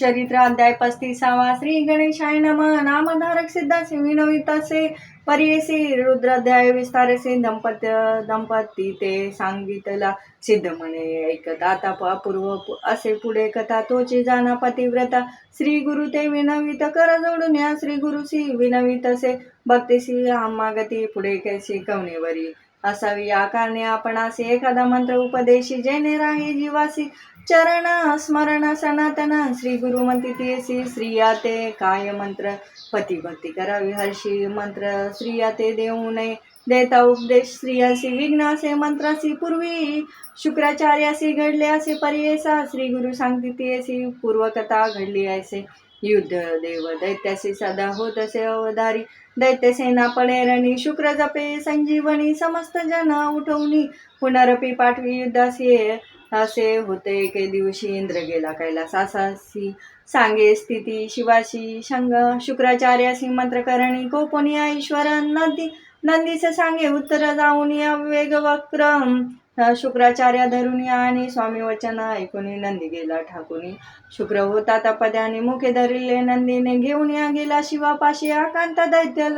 चरित्र अध्याय पस्तीसावा श्री गणेशाय नम. नामधारक सिद्धा विनवितासे परियसे रुद्राध्याय विस्तारसे दंपत्य दंपती ते सांगितला सिद्ध म्हणे ऐकत आता अपूर्व असे पुढे कथा तोचे जाना पतिव्रता. श्री गुरु ते विनवित कर जोडून या श्री गुरुसी विनवित असे भक्तीसी मागती पुढे कैसी कवणेवरी असावी या कारणे आपण असे एखादा मंत्र उपदेशी जेणे राही जीवासी. चरण स्मरण सनातन श्री गुरु तेसी स्त्रिया ते काय मंत्र? पती भक्ती करावी हर्षी मंत्र स्त्रिया ते देऊ नये. देता उपदेश स्त्रियासी विघ्नासे मंत्रासी पूर्वी. शुक्राचार्यासी घडले असे पर्यसा. श्री गुरु सांगतिथेसी पूर्वकथा घडली असे. युद्ध देव दैत्यासी सदा होत असे अवधारी. दैत्यसेना रणी शुक्र जपे संजीवनी समस्त जन उठवणी. पुनरपी पाठवी युद्धासी असे होते एके दिवशी इंद्र गेला कैलासासी सांगे स्थिती शिवाशी शंग शुक्राचार्यासी मंत्रकरणी कोपणी ईश्वर नंदी नंदीस सांगे उत्तर जाऊन या वेग वक्रम शुक्राचार्य धरुणी आणि स्वामी वचन ऐकून नंदी गेला ठाकुनी. शुक्र होता तपद्याने मुखे धरिले नंदीने घेऊन या गेला शिवापाशी आकांत दैत्य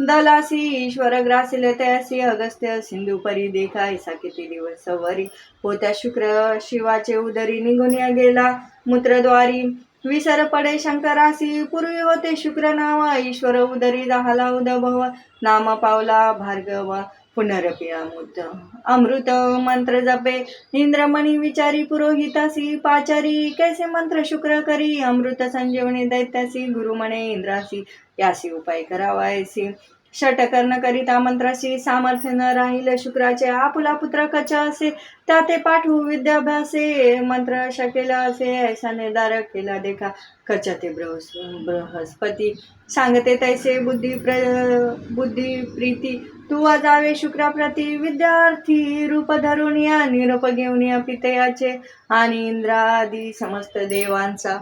दलासी. ईश्वर ग्रासिले तयासी अगस्त्य सिंधू परी देखायसा किती दिवस वरी होत्या शुक्र शिवाचे उदरी निघून या गेला मूत्रद्वारी. विसर पडे शंकरासी पूर्वी होते शुक्र नाव. ईश्वर उदरी दहाला उदभव. नाम पावला भार्गव. पुनरपी अमृत अमृत मंत्र जपे। इंद्रमणी विचारी पुरोहितासी पाचारी कैसे मंत्र शुक्र करी? अमृत संजीवनी दैत्यासी गुरुमणे इंद्रासी यासी उपाय करावायसी। षटकर्ण करिता मंत्राशी सामर्थ्य न राहिले शुक्राचे आपुला पुत्र कच असे त्या ते पाठवू विद्याभ्यासे. मंत्र शकेल असे ऐसा निर्धार केला देखा. कच ते बृहस्पती. सांगते तैसे बुद्धी प्र बुद्धी प्रीती. तू वाजावे शुक्राप्रती. विद्यार्थी रूप धरून या निरोप घेऊन या पितयाचे. आणि इंद्रादी समस्त देवांचा.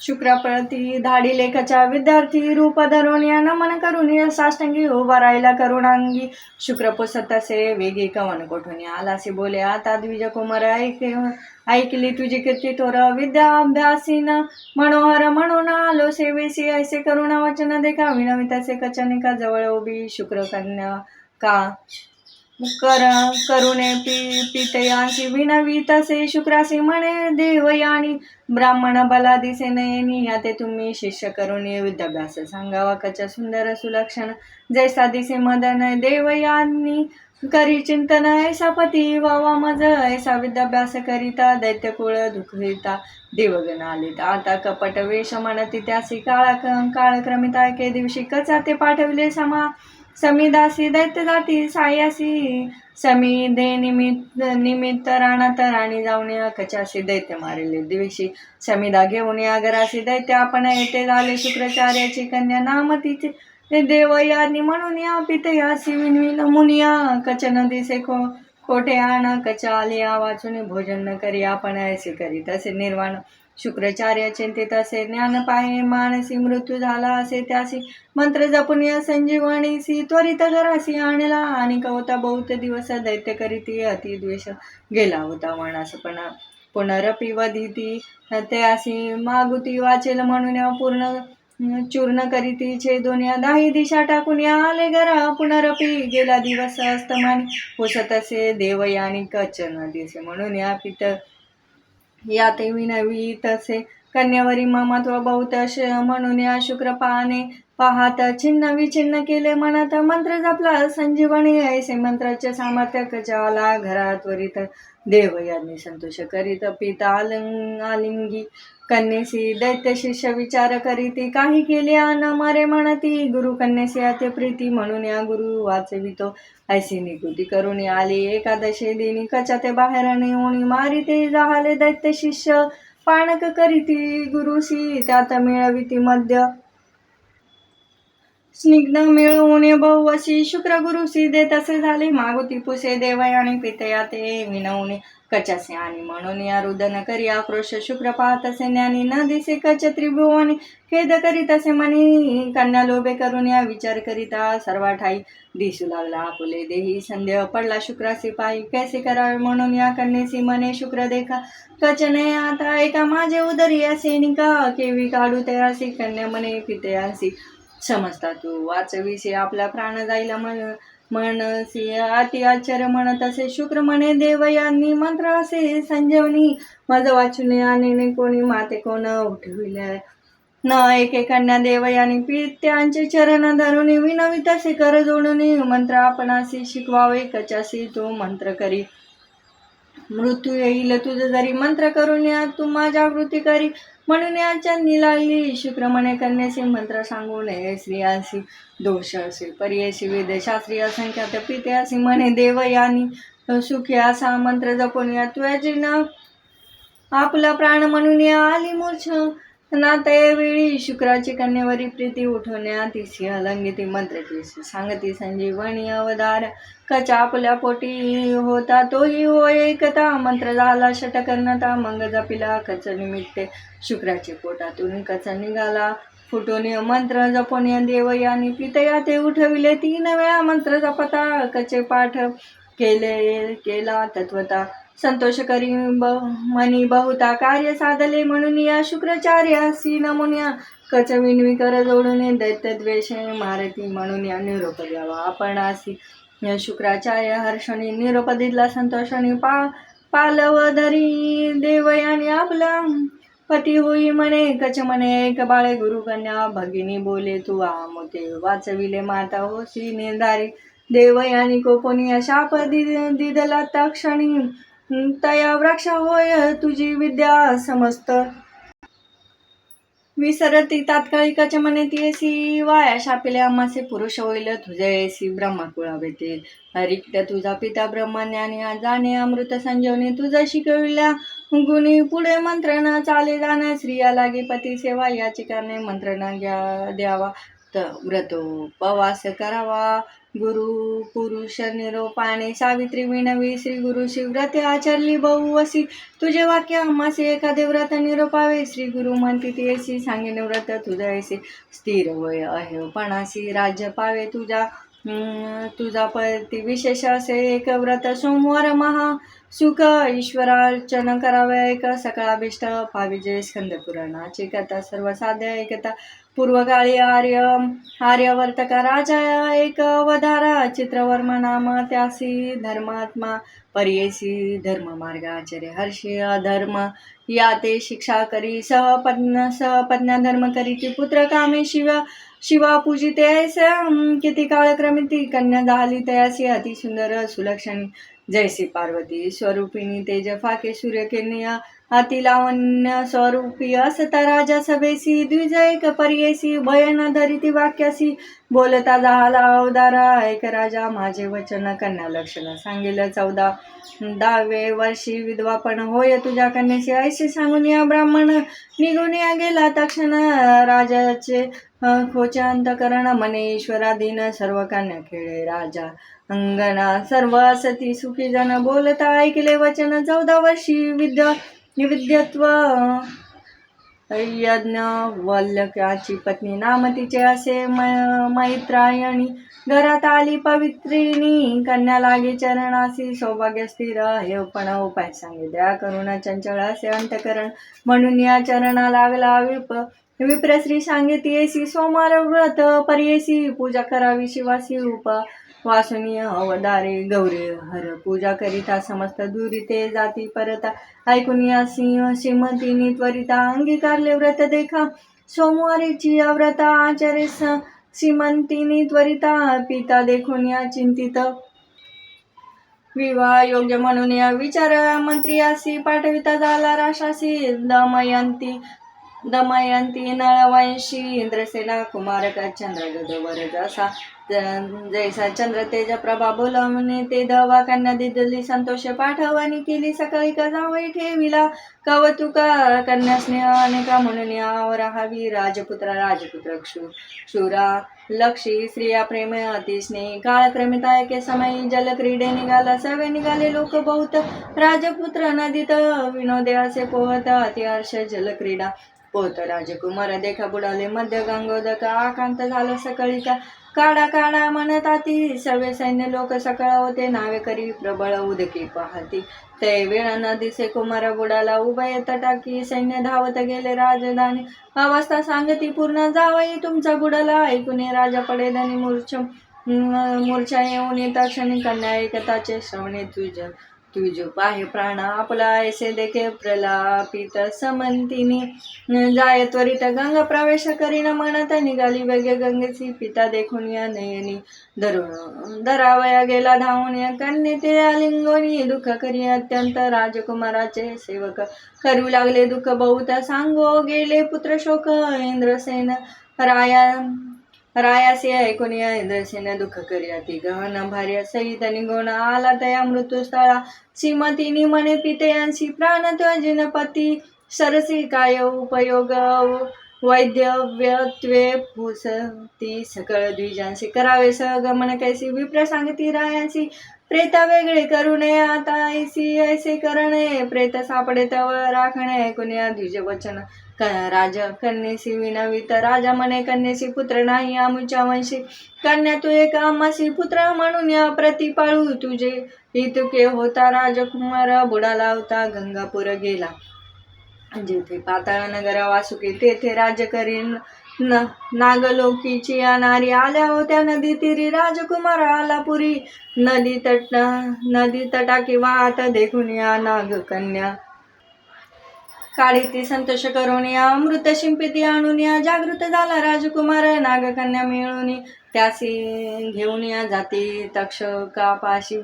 शुक्राप्रती धाडी लेखाच्या विद्यार्थी रूप धरून या नमन करून या साष्टांगी उभा राहिला करुणांगी. शुक्र पुसत असे वेगी कवन कोठून आलासे बोले. आता द्विज कुमार ऐक ऐकली तुझी कीर्ती तोर विद्या अभ्यासीन मनोहर म्हणून आलो सेवेसी ऐसे करुणा वचन देखा विनवित असे कचनिका जवळ उभी शुक्र कन्या का? कर करुणे पी पितयासी विनवीत असे शुक्रासी म्हणे देवयानी ब्राह्मण बला दिसे नयनी याते तुम्ही शिष्य करुणे विद्याभ्यास सांगावा कच्या सुंदर सुलक्षण जैसा दिसे मदन देवयानी करी चिंतन ऐसा पती वावा मज ऐसा विद्याभ्यास करिता दैत्यकुळ दुखविता देवगण आलीत आता कपट वेश म्हणती त्यासी काळा काळक्रमित एके दिवशी कचा ते पाठविले समा समीदासी दैत्य जाती सायासी समी दे निमित्त निमित्त तर राणी जाऊन या कचासी दैत्य मारिले. दिवशी समीदा घेऊन या घरासी दैत्य आपण येथे झाले शुक्राचार्याची कन्या नाम तिचे ते म्हणून या पितयासी विनविन मुनिया कच दिसे खो खोटे आण कचा आलिया वाचून भोजन न करी आपण ऐसे करी तसे निर्वाण शुक्राचार्याचे चिंतित असे ज्ञान पाहे मानसी मृत्यू झाला असे त्यासी मंत्र जपून या संजीवनीसी त्वरित घरासी आणला. आणि कवता बहुत दिवस दैत्य करीती अतिद्वेष गेला होता माणस पण पुनरपी वधिती ते अशी मागुती वाचेल म्हणून या पूर्ण चूर्ण करीती छेदून या दाही दिशा टाकून या आले घरा पुनरपी. गेला दिवस अस्तमान पुसत असे देवयानी कचन दिसे म्हणून या पित या ते विनवी तसे कन्यावरी ममत्व बहुतश म्हणून या शुक्र पाहणे पाहत छिन्न विछिन्न केले म्हणत मंत्र जपला संजीवनी ऐसे मंत्राचे सामर्थ्य कचाला घरात त्वरित देव यांनी संतोष करीत पिता आलिंगी कन्येसी दैत्य शिष्य विचार करीती काही केले न मरे म्हणती गुरु कन्येसी अति प्रीती म्हणून या गुरु वाचवितो. ऐसी निकृती करून आली एकादशी दिनी कचा ते बाहेर नेऊन मारी ते जाहले दैत्य शिष्य. पाणक करीती गुरुसी त्यात मिळविती मध्य स्निग्ध मिळवून बहुवशी शुक्र गुरुसी देत तसे झाले. मागुती पुसे देवयाने पितया ते विनवणे कचासे आणि म्हणून या रुदन करी आक्रोश शुक्र तसे ज्ञानी. न दिसे कच त्रिभुवनी. खेद करीत असे मनी. कन्या लोभे करून या विचार करिता सर्वा ठाई दिसू लागला आपुले देही. संदेह पडला शुक्रासी पायी कैसे करावे म्हणून या कन्येसी मने शुक्र देखा. कचने आता एका माझे उदरी असे निका केवी काढू ते असे. कन्या मने पिते समजता तू वाचविसे आपला प्राण जायला म्हण म्हणसी अति आश्चर्य म्हणत असे. शुक्र म्हणे देव यांनी मंत्र असे संजीवनी माझं वाचून आणि कोणी माते कोण उठविले. न एकेकांना कन्या देव यांनी पित्यांचे चरण धरून विनवित असे कर जोडून मंत्र आपणासी शिकवावे. कचासी तो मंत्र करी. मृत्यू येईल तुझं जरी मंत्र करून या तू माझ्या वृत्ती करी. म्हणून या लागली शुक्रमणे कन्यासी मंत्र सांगू नये स्त्रियांशी दोष असे पर्यायशी वेद शास्त्री असंख्या पिते असे म्हणे देव यानी सुखी असा मंत्र जपून या तुझ्या न आपला प्राण म्हणून या आली मूर्छ ना वेळी शुक्राची कन्येवरी प्रीती उठवण्या तिसी अलंगिती मंत्रची सांगती संजीवनी अवधार कचापल्या पोटी होता तोही होय एकता. मंत्र झाला षटकर्णता मंग जपिला कच निमित्ते. शुक्राचे पोटातून कच निघाला. फुटून मंत्र जपून देव यानी पितया ते उठविले तीन वेळा. मंत्र जपता कचे पाठ केले केला तत्वता. संतोष करी मनी बहुता कार्य साधले म्हणून या शुक्राचार्यासी नमुन्या. कच विनवी कर जोडून दैत्य द्वेष मारती म्हणून या निरोप द्यावा आपण असी शुक्राचार्य हर्षणी निरोप दिला संतोषणी पा पालव धरी. देवयाने आपला पती होई म्हणे कच म्हणे एक बाळे गुरुकन्या भगिनी बोले तू आमोते वाचविले माता होसी नेदारी देवयानी कोपोनी शाप दिदला तक्षणी तया वृक्ष होय तुझी विद्या समस्त. विसरती तात्कालिकाच्या मने ती वाया शापिले आम्हासे पुरुष होईल तुझे एसी ब्रह्मा भेटेल. हरिक्त तुझा पिता ब्रह्मज्ञानी जाणे अमृत संजीवनी तुझा शिकविल्या गुणी पुढे मंत्रणा चाले जाणे. स्त्रिया लागे पती सेवा याची कारणे मंत्रणा घ्या द्यावा. व्रतो उपवास करावा. गुरु पुरुष निरोपाने सावित्री विनवी श्री गुरु शिवव्रते आचरली बहुवसी तुझे वाक्य आम्हासी एखादे व्रत निरोपावे. श्री गुरु म्हणती तेसी सांगेन व्रत तुझा स्थिर वय पणासी राज्य पावे तुझ्या तुझा पती विशेष असे एक व्रत सोमवार महा. सुख ईश्वरार्चन करावे. एक सकाळाभिष्ट पाविजय स्कंदपुराणाची कथा सर्व साध्य एकता. पूर्वकाळी आर्य आर्यवर्तक राजा एक अवधारा चित्रवर्म नाम त्यासी धर्मात्मा पर्येसी धर्म मार्ग आचार्य हर्षी अधर्म. या ते शिक्षा करी सहपज्ञ सहपज्ञा धर्म करी ती पुत्र कामे शिव शिवा पूजिते किती काळक्रमी ती कन्या झाली तयासी अतिसुंदर सुलक्षणी. जयसी पार्वती. स्वरूपिणी तेज फाके सूर्यकिरणी अति लावण्य स्वरूपी असता राजा सभेसी द्विजयक पर्येसी भयन धरिती वाक्यासी बोलता झाला अवदारा ऐक राजा माझे वचन कन्या लक्षण सांगेल चौदा. दहावे वर्षी विधवापण होय तुझ्या कन्याशी ऐसे सांगून या ब्राह्मण निघून या गेला तक्षण. राजाचे खोचांतकरण मने ईश्वराधीन सर्व कन्या खेळे राजा. अंगणा सर्व असती सुखी बोलता ऐकले वचन चौदा वर्षी विद्या विद्यत्व यज्ञ वल्लकाची पत्नी नाम तिचे असे मैत्रायणी. घरात आली पवित्रिणी कन्या लागे चरणासी. सौभाग्य स्थिर हे पण उपाय सांगितल्या. करुणा चंचळ असे अंतकरण म्हणून या चरणा लागला विप. विप्रश्री सांगितली सोमार व्रत पर्येसी पूजा करावी शिवासी उप. वासनीय अवदारे गौरी हर पूजा करिता समस्त दुरिते जाती परता। ऐकून या सिंह श्रीमतीनी त्वरिता अंगीकारले व्रत देखा। सोमवारीची व्रता आचार्य श्रीमंतीनी त्वरिता पिता देखून या चिंतित। विवाह योग्य म्हणून या विचार मंत्री असी पाठविता झाला राशासी। दमयंती दमयंती नळवंशी इंद्रसेना कुमारक चंद्रगद वर जैसा चंद्र तेज प्रभा बोलवणे ते दवा कन्या दिदली संतोष पाठवणी केली सकाळी का जावई ठेविला कवतुका कन्या स्नेह अनेका म्हणून यावर हवी राजपुत्र राजपुत्र क्षू शूरा लक्षी स्त्रिया प्रेम अतिस्नेही काळक्रमिता एके समयी जलक्रीडे निघाला सवे निघाले लोक बहुत. राजपुत्र नदीत विनोदे असे पोहत अतिहर्ष जलक्रीडा पोत राजकुमार देखा बुडाले मध्य गंगोदक आकांत झालं सकाळी का काढा काढा म्हणत आती सर्वे सैन्य लोक सकाळ होते. नावे करी प्रबळ उदकी पाहती. ते वेळ दिसे कुमार बुडाला उभय तटाकी सैन्य धावत गेले. राजधानी अवस्था सांगती पूर्ण जावई तुमचा बुडाला. ऐकून राजा पडे आणि मूर्छ मूर्छा येऊन येता क्षणी कन्या ऐकताचे श्रवणे तुझ तुझ पाहे प्राण आपला ऐसे देखे प्रलापित समंतीने. जाय त्वरित गंगा प्रवेश करीन म्हणत निघाली वेगे गंगेची पिता देखून या नयनी. धरून धरावया गेला धावून या कन्ये ते आलिंगोनी. दुःख करी अत्यंत राजकुमाराचे सेवक. करू लागले दुःख बहुत सांगो गेले पुत्र शोक इंद्रसेन राया रायासी ऐकून या इंद्रसेन दुःख करी ती गहन भार्या सहित निघून आला तया मृत्यूस्थळा. श्रीमतीनी म्हणे पितयांशी प्राण त्वजिन पती. सरसी काय उपयोग? वैद्यव्यत्वे पुसती. सकळ द्विजांशी करावे सहगमन कैसी? विप्र सांगती रायांशी प्रेत वेगळे करू नये आता. ऐसी ऐसे करणे प्रेत सापडे तव राखणे. ऐकून या द्विज वचन राज कन्येसी विनवित राजा म्हणे कन्येसी पुत्र नाही आमुच्या वंशी. कन्या तू एक आम्हासी पुत्र म्हणून या प्रतिपाळू तुझे. इतके होता राजकुमार बुडाला होता गंगापूर गेला. जेथे पाताळ नगर वासुकी तेथे राज करीन न नागलोकीची या नारी आल्या होत्या. नदी तिरी राजकुमार आला पुरी नदी तट नदी तटाकी वाहत देखून या नागकन्या. काळी ती संतोष करून या अमृत शिंपिती आणून या जागृत झाला राजकुमार नागकन्या मिळून. त्यासी घेऊन या जाती तक्षका पाशी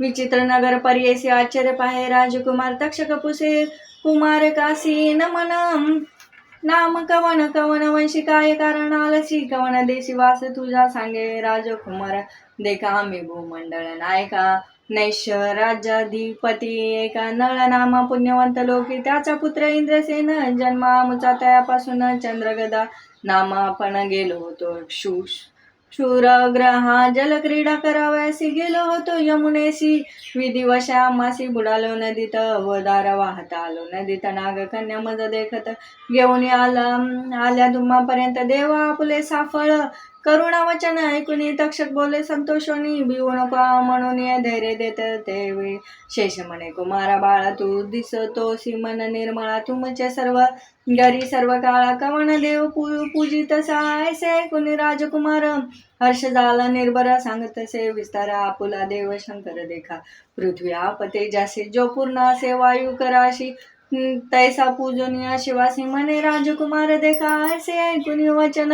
विचित्र नगर पर्यसी आश्चर्य पाहे राजकुमार तक्षक पुसे. कुमार कासी नमनम. नाम कवन कवन वंशी काय कारण आलसी कवन देशी वास तुझा सांगे राजकुमार. देखा आम्ही भूमंडळ नायका नैश राज्याधिपती. एका नळ नामा पुण्यवंत लोकी त्याचा पुत्र इंद्रसेन. जन्मामुचा त्यापासून चंद्रगदा. नामा आपण गेलो होतो शूष शूरग्रहा जलक्रीडा करावयासी गेलो होतो यमुनेसी विधिवशा मासी बुडालो नदीत अवदार वाहता आलो नदीत नागकन्या मज देखत. घेऊन आला आल्या तुम्हापर्यंत देवा आपले साफळ. करुणा वचन ऐकून तक्षक बोले संतोषोनी भिवू नको म्हणून धैर्य देत तेवेळी शेष म्हणे कुमारा बाळा तू दिसतो सिमन निर्मळा तुमचे सर्व घरी सर्व काळा कवन देव पू पूजित सायसे कुणी राजकुमार. हर्ष झाला निर्भर सांगत से विस्तार आपुला देव शंकर देखा. पृथ्वी आपते जासे जो पूर्ण असे वायू कराशी तैसा पूजनीय शिवासी म्हणे राजकुमार देखा ऐसे ऐकून वचन।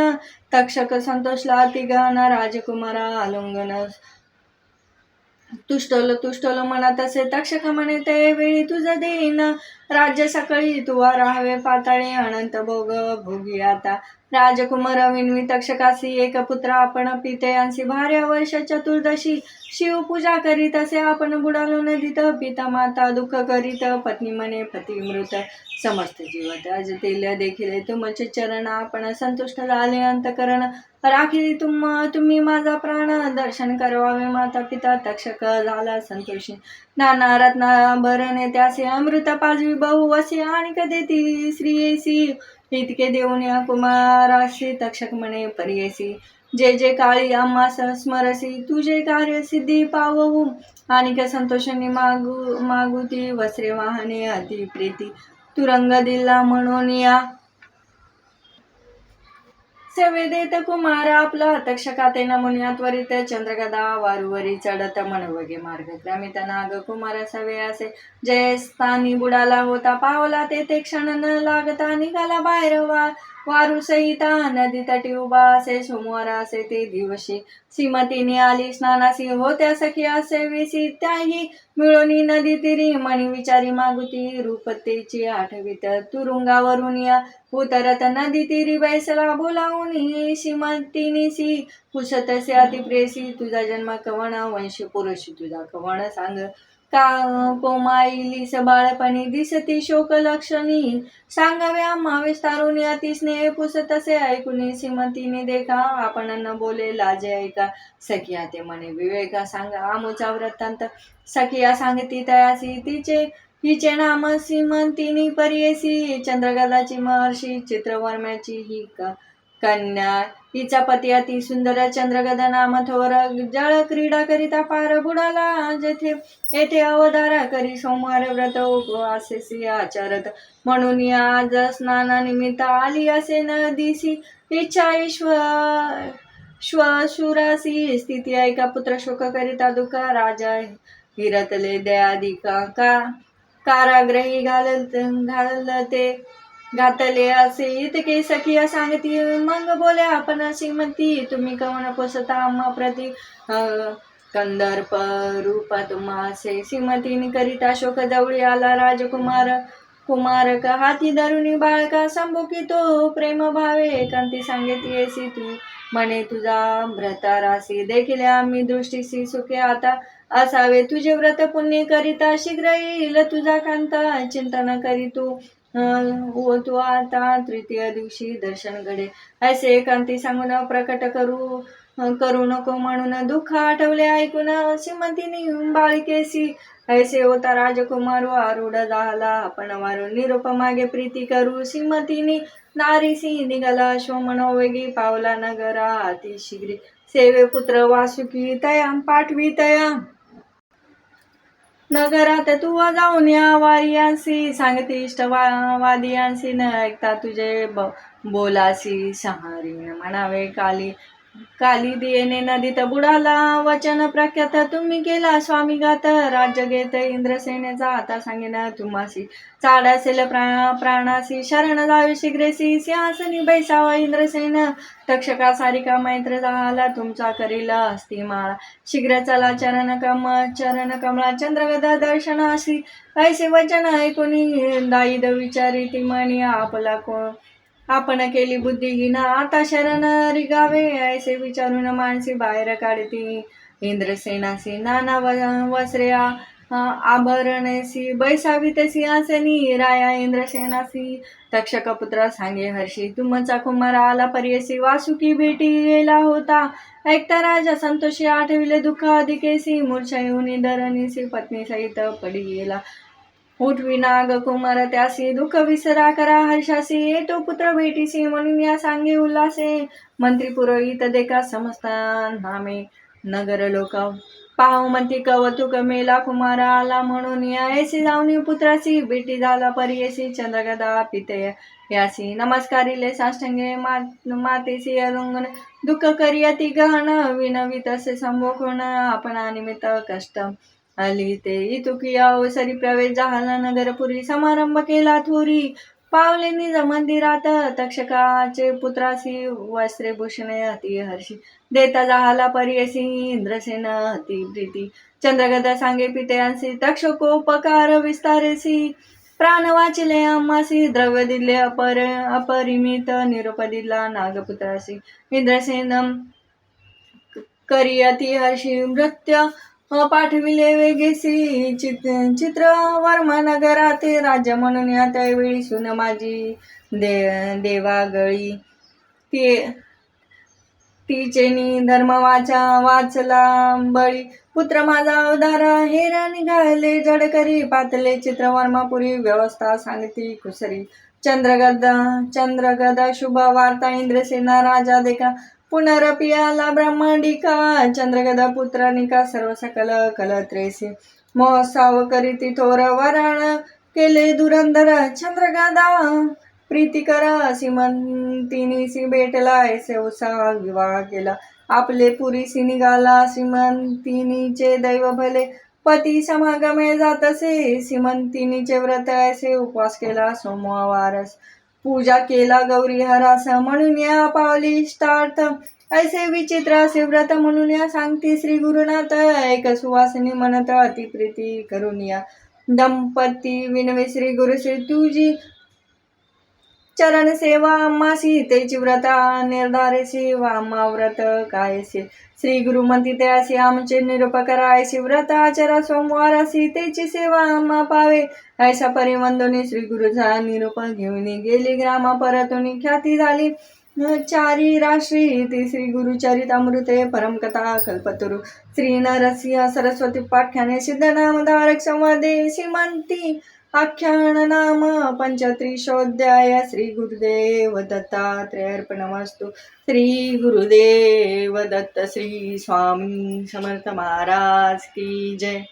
तक्षक संतोषला अतिगहन राजकुमारा आलिंगन। तुष्टल तुष्टल म्हणत असे तक्षक म्हणे ते वेळी तुझं देईन राज्य सकाळी तुवा राहावे पाताळे अनंत भोग भोगी आता राजकुमार विनवी तक्षकासी एक पुत्र आपण पिते. यांची भार्या वर्ष चतुर्दशी शिवपूजा करीत असे आपण बुडालो नदीत. पिता माता दुःख करीत पत्नी म्हणे पती मृत. समस्त जीवत अजतील देखील तुमचे चरण. आपण संतुष्ट झाले अंतकरण राखी. तुम तुम्ही माझा प्राण दर्शन करवावे माता पिता तक्षक झाला संतोषी. नाना रत्ना भरणे त्यासे अमृत पाजवी बहु असे आणि कधी ती श्रीयसी इतके देऊन या कुमाराशी तक्षक म्हणे पर्यसी जे जे काळी आम्हास स्मरसी तुझे कार्य सिद्धी पाववू. आणि संतोषाने मागू मागुती वस्त्रे वाहने अति प्रीती तुरंग दिला म्हणून या वेदेत देत कुमार आपला तक्षकाते नमुन्या त्वरित चंद्रगदा वारुवरी चढत मनवगे मार्ग. क्रमित नाग कुमार सवे असे. जय स्थानी बुडाला होता पावला ते ते क्षण न लागता निघाला बाहेर वा वारू सहिता नदी तटी उभा असे सोमवार असे ते दिवशी. श्रीमतीने आली स्नानासी होत्या सखी असे वेसी. त्याही मिळवणी नदी तिरी. मणी विचारी मागुती रूपतेची आठवीत. तुरुंगावरून या उतरत नदी तिरी बैसला बोलावून श्रीमतीनिसी पुसतसे अतिप्रेसी. तुझा जन्म कवण? वंश पुरुष तुझा कवण सांग? का कोमाईलीस बाळपणी दिसती शोक लक्षणी सांगाव्या आम्हा तारुणी अति स्नेह पुसतसे ऐकून श्रीमतीने देखा आपण न बोले लाजे ऐका. सखिया ते म्हणे विवेका सांगा आमोचा वृत्तांत. सखिया सांगती तयासी तिचे हिचे नाम श्रीमंतीनी परियसी चंद्रगदाची महर्षी चित्रवर्म्याची ही क- कन्या तिचा पती अति सुंदर चंद्रगदा नाम थोर जळ क्रीडा करिता पार बुडाला. जेथे येथे अवधारा करी सोमवार व्रत उपवासेसी आचारत. म्हणून आज स्नानानिमित्त आली असे न दिसी. इच्छा ईश्वर श्वशुरासी स्थिती ऐका पुत्र शोक करिता दुःख राजा हिरतले दयादिका का काराग्रही घालत घालते घातले असे इतके सखिया सांगती मग बोले आपण श्रीमती तुम्ही कवन पोसता अम्मा प्रती? कंदर्प रूप तुम्हासे श्रीमतीने करिता शोक जवळी आला राजकुमार. कुमार का हाती धरुणी बाळका संभुकी तो प्रेम भावे? कांती सांगितली सी तू म्हणे तुझा भ्रतारासी देखील आम्ही दृष्टीसी सुखे आता असावे. तुझे व्रत पुण्य करिता शीघ्र येईल तुझा कांता चिंतन करी तू. तो आता तृतीय दिवशी दर्शन घडे. ऐसे एकांती सांगून प्रकट करू करू नको म्हणून दुःख आठवले ऐकून श्रीमतीने बाळकेसी ऐसे होता राजकुमार आरूढ झाला आपण मारून निरोप मागे प्रीती करू. श्रीमतीने नारीसी निघाला शोमन वेगी पावला नगरा अति शीघ्री सेवे पुत्र वासुकी तयाम पाठवी तयाम. नगरात तू जाऊन या वारियांसी सांगते इष्ट वा- वादियांसी न ऐकता तुझे ब बोलासी सहारी म्हणावे काली. काली दियेने नदीत बुडाला वचन प्रख्यात तुम्ही केला स्वामी गात राज्य घेत इंद्रसेनेचा. आता सांगेन तुम्हासी चाडासेल प्राणासी शरण जावे शीघ्रेसी सिंहासनी बैसावा इंद्रसेन. तक्षका सारिका मैत्र झाला तुमचा करील असती माळा शीघ्र चला चरण कम चरण कमळा चंद्रगदा दर्शनासी. ऐसे वचन ऐकून दाईद विचारी ती म्हणी आपला कोण आपण केली बुद्धिहीन. आता शरण रिगावे. ऐसे विचारून माणसी बाहेर काढती. इंद्रसेनासी नाना व- वस्त्रे आभरणेसी बैसावी ते सिंहासनी राया इंद्रसेनासी तक्षक पुत्र सांगे हर्षी तुमचा कुमार आला पर्यसी. वासुकी भेटी गेला होता. ऐकता राजा संतोषी आठविले दुःख अधिकेसी. मूर्छा येऊन धरणीसी पत्नी सहित पडी गेला. उठवी नाग कुमार त्यासी दुःख विसरा करा हर्षासी. येतो पुत्र भेटीसी म्हणून या सांगे उल्हासे. मंत्री पुरोहित देखा समजता नामे नगर लोक पाहू म्हणती कवतुक मेला कुमार आला म्हणून. या ऐसी जाऊन पुत्रासी. भेटी झाला परियसी चंद्रगदा पिते यासी. नमस्कारिले साष्टंगे मा- मातेसी अरुंगण. दुःख करी ती गहन विनवी तसे संभोगून आपण निमित्त कष्ट. आली ते इतुकी अवसरी प्रवेश झाला नगरपुरी समारंभ केला थोरी. पावले निज मंदिरात तक्षकाचे पुत्रासी वस्त्रे भूषणे अति हर्षी. देता झाला परियसी इंद्रसेन अति प्रीती. चंद्रगदा सांगे पितयांसी तक्षकोपकार विस्तारेसी. प्राण वाचिले अम्मासी द्रव्य दिले अपर अपरिमित निरोप दिला नागपुत्रासी. इंद्रसेन करी अति हर्षी नृत्य पाठविले वेगेसी चित चित्र वर्मनगराते राजा राज्य म्हणून या त्यावेळी सुन माझी दे देवागळी. ते तिचेनी धर्म वाचा वाचला बळी. पुत्र माझा अवधार हेरा निघाले जडकरी पातले. पातले चित्रवर्मापुरी व्यवस्था सांगती कुसरी. चंद्रगदा चंद्रगदा शुभ वार्ता इंद्रसेना राजा देखा. पुनरपि आला ब्रह्मांडिका चंद्रगदा पुत्रानिका सर्व सकल कलत्रेसी. महोत्सव करीती थोर वराण केले दुरंधर चंद्रगदा. प्रीती करा श्रीमंतिनीसी भेटला ऐसे उसा विवाह केला. आपले पुरीसी निघाला श्रीमंतिनीचे दैव भले. पती समागमे जातसे श्रीमंतिनीचे व्रत ऐसे उपवास केला सोमवारस. पूजा केला गौरी हरास म्हणून या पावली इष्टार्थ ऐसे विचित्र असे व्रत म्हणून या सांगती श्री गुरुनाथ. एक सुवासिनी म्हणत अति प्रीती करून या. दंपती विनवे श्री गुरुश्री तुझी चरण सेवा अम्मा सीतेची व्रता निर्धारेसी अम्मा व्रत कायसे श्री गुरु म्हणती असे आमचे निरूप करायसी व्रत आचरा सोमवार सीतेची सेवा अम्मा पावे. ऐसा परिवंदोनी श्री गुरुचा निरूप घेऊन गेली ग्रामा परतून ख्याती झाली. चारी राष्ट्री ती श्री गुरुचरितामृते परमकथा कल्पतरु. श्री नरसिंह सरस्वती पाठ्याने सिद्धनामधारक संवादे श्रीमंती आख्यान नाम पंचत्रिशोध्याय श्री गुरुदेव दत्तात्रेयर्पणमस्तु श्री गुरुदेव दत्त श्री स्वामी समर्थ महाराज की जय।